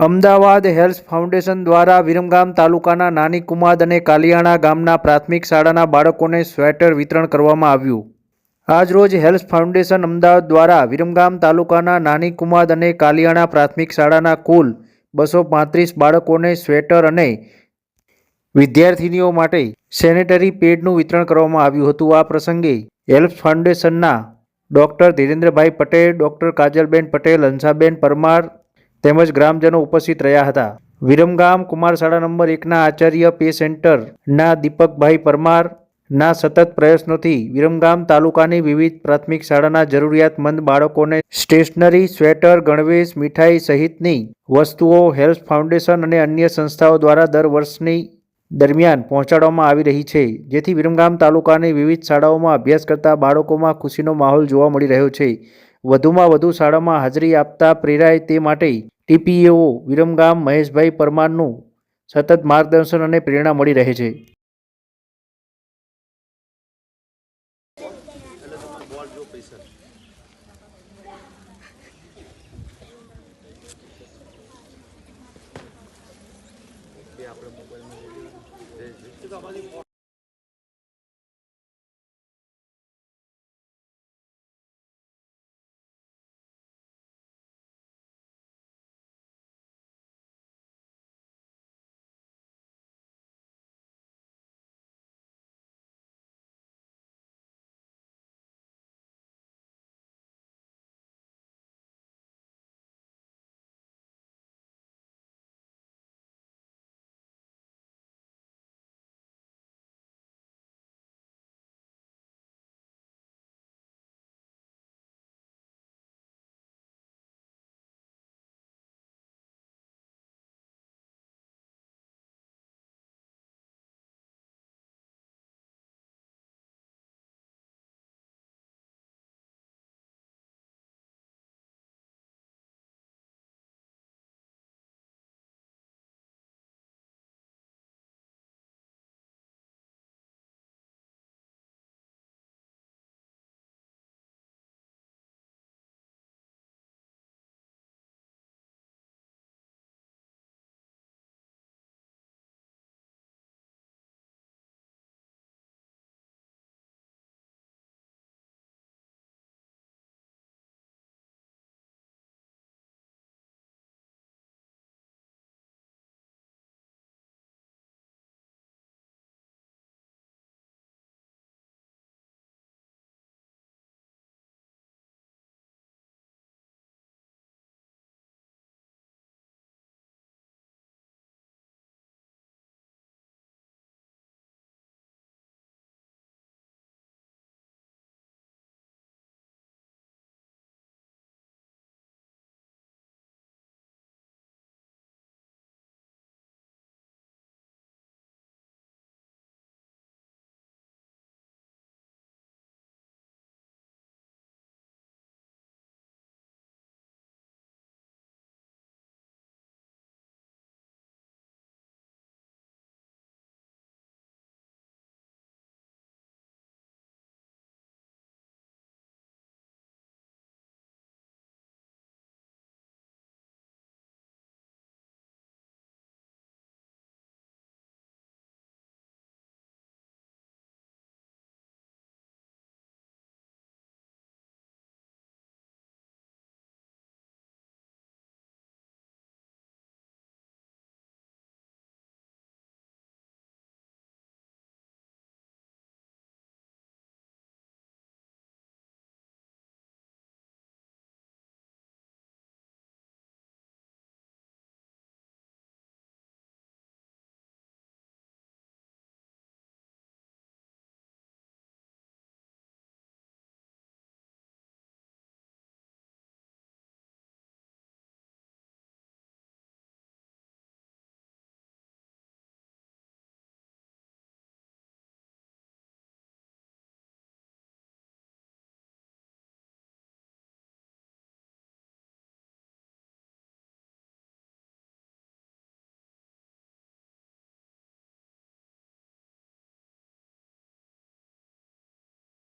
Ahmedabad health foundation દ્વારા વિરમગામ તાલુકાના નાની કુમાદ અને કાલિયાણા ગામના પ્રાથમિક શાળાના બાળકોને સ્વેટર વિતરણ કરવામાં આવ્યું. આજરોજ હેલ્થ ફાઉન્ડેશન અમદાવાદ દ્વારા વિરમગામ તાલુકાના નાની કુમાદ અને કાલિયાણા પ્રાથમિક શાળાના કુલ બસો પાંત્રીસ બાળકોને સ્વેટર અને વિદ્યાર્થીનીઓ માટે સેનેટરી પેડનું વિતરણ કરવામાં આવ્યું હતું. આ પ્રસંગે હેલ્થ ફાઉન્ડેશનના ડૉક્ટર ધીરેન્દ્રભાઈ પટેલ, ડૉક્ટર કાજલબેન પટેલ હંસાબેન પરમાર તેમજ ગ્રામજનો ઉપસ્થિત રહ્યા હતા. વિરમગામ કુમાર શાળા નંબર એકના આચાર્ય પે સેન્ટરના દીપકભાઈ પરમાર ના સતત પ્રયત્નોથી વિરમગામ તાલુકાની વિવિધ પ્રાથમિક શાળાના જરૂરિયાતમંદ બાળકોને સ્ટેશનરી, સ્વેટર, ગણવેશ, મીઠાઈ સહિતની વસ્તુઓ હેલ્થ ફાઉન્ડેશન અને અન્ય સંસ્થાઓ દ્વારા દર વર્ષની દરમિયાન પહોંચાડવામાં આવી રહી છે. જેથી વિરમગામ તાલુકાની વિવિધ શાળાઓમાં અભ્યાસ કરતા બાળકોમાં ખુશીનો માહોલ જોવા મળી રહ્યો છે. વધુમાં વધુ શાળામાં હાજરી આપતા પ્રેરાય તે માટે ટીપીએઓ વિરમગામ મહેશભાઈ પરમારનું સતત માર્ગદર્શન અને પ્રેરણા મળી રહે છે.